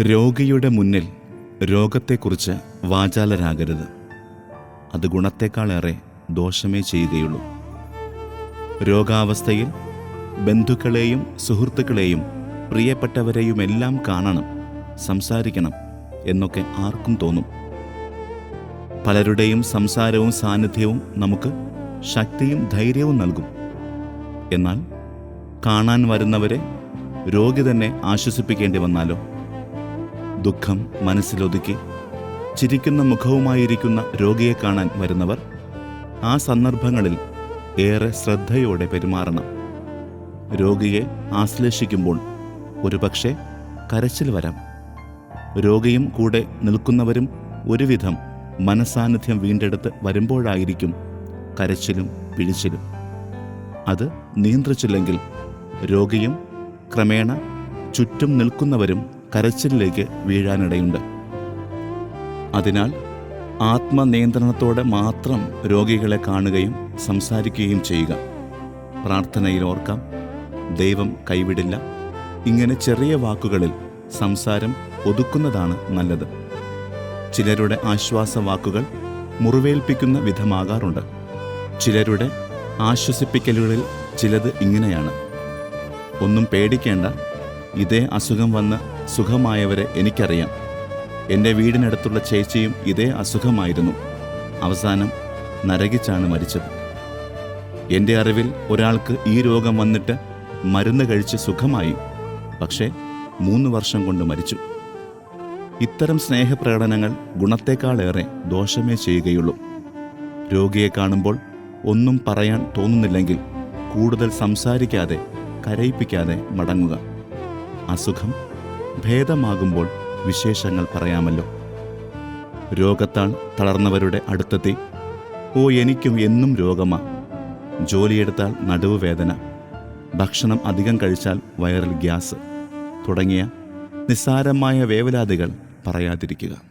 രോഗിയുടെ മുന്നിൽ രോഗത്തെക്കുറിച്ച് വാചാലരാകരുത്. അത് ഗുണത്തെക്കാളേറെ ദോഷമേ ചെയ്യുകയുള്ളൂ. രോഗാവസ്ഥയിൽ ബന്ധുക്കളെയും സുഹൃത്തുക്കളെയും പ്രിയപ്പെട്ടവരെയുമെല്ലാം കാണണം സംസാരിക്കണം എന്നൊക്കെ ആർക്കും തോന്നും. പലരുടെയും സംസാരവും സാന്നിധ്യവും നമുക്ക് ശക്തിയും ധൈര്യവും നൽകും. എന്നാൽ കാണാൻ വരുന്നവരെ രോഗി തന്നെ ആശ്വസിപ്പിക്കേണ്ടി വന്നാലോ? ദുഃഖം മനസ്സിലൊതുക്കി ചിരിക്കുന്ന മുഖവുമായിരിക്കുന്ന രോഗിയെ കാണാൻ വരുന്നവർ ആ സന്ദർഭങ്ങളിൽ ഏറെ ശ്രദ്ധയോടെ പെരുമാറണം. രോഗിയെ ആശ്ലേഷിക്കുമ്പോൾ ഒരുപക്ഷെ കരച്ചിൽ വരാം. രോഗിയും കൂടെ നിൽക്കുന്നവരും ഒരുവിധം മനസാന്നിധ്യം വീണ്ടെടുത്ത് വരുമ്പോഴായിരിക്കും കരച്ചിലും പിഴിച്ചിലും. അത് നിയന്ത്രിച്ചില്ലെങ്കിൽ രോഗിയും ക്രമേണ ചുറ്റും നിൽക്കുന്നവരും കരച്ചിലിലേക്ക് വീഴാനിടയുണ്ട്. അതിനാൽ ആത്മനിയന്ത്രണത്തോടെ മാത്രം രോഗികളെ കാണുകയും സംസാരിക്കുകയും ചെയ്യുക. പ്രാർത്ഥനയിൽ ഓർക്കാം ദൈവം കൈവിടില്ല. ഇങ്ങനെ ചെറിയ വാക്കുകളിൽ സംസാരം ഒതുക്കുന്നതാണ് നല്ലത്. ചിലരുടെ ആശ്വാസ വാക്കുകൾ മുറിവേൽപ്പിക്കുന്ന വിധമാകാറുണ്ട്. ചിലരുടെ ആശ്വസിപ്പിക്കലുകളിൽ ചിലത് ഇങ്ങനെയാണ്. ഒന്നും പേടിക്കേണ്ട ഇതേ അസുഖം വന്ന് സുഖമായവരെ എനിക്കറിയാം. എന്റെ വീടിനടുത്തുള്ള ചേച്ചിയും ഇതേ അസുഖമായിരുന്നു. അവസാനം നരകിച്ചാണ് മരിച്ചത്. എന്റെ അറിവിൽ ഒരാൾക്ക് ഈ രോഗം വന്നിട്ട് മരുന്ന് കഴിച്ച് സുഖമായി. പക്ഷേ മൂന്ന് വർഷം കൊണ്ട് മരിച്ചു. ഇത്തരം സ്നേഹപ്രകടനങ്ങൾ ഗുണത്തേക്കാളേറെ ദോഷമേ ചെയ്യുകയുള്ളൂ. രോഗിയെ കാണുമ്പോൾ ഒന്നും പറയാൻ തോന്നുന്നില്ലെങ്കിൽ കൂടുതൽ സംസാരിക്കാതെ കരയിപ്പിക്കാതെ മടങ്ങുക. അസുഖം ഭേദമാകുമ്പോൾ വിശേഷങ്ങൾ പറയാമല്ലോ. രോഗത്താൽ തളർന്നവരുടെ അടുത്തെത്തി ഓ എനിക്കും എന്നും രോഗമാ. ജോലിയെടുത്താൽ നടുവ് വേദന ഭക്ഷണം അധികം കഴിച്ചാൽ വയറിൽ ഗ്യാസ്. തുടങ്ങിയ നിസ്സാരമായ വേവലാതികൾ പറയാതിരിക്കുക.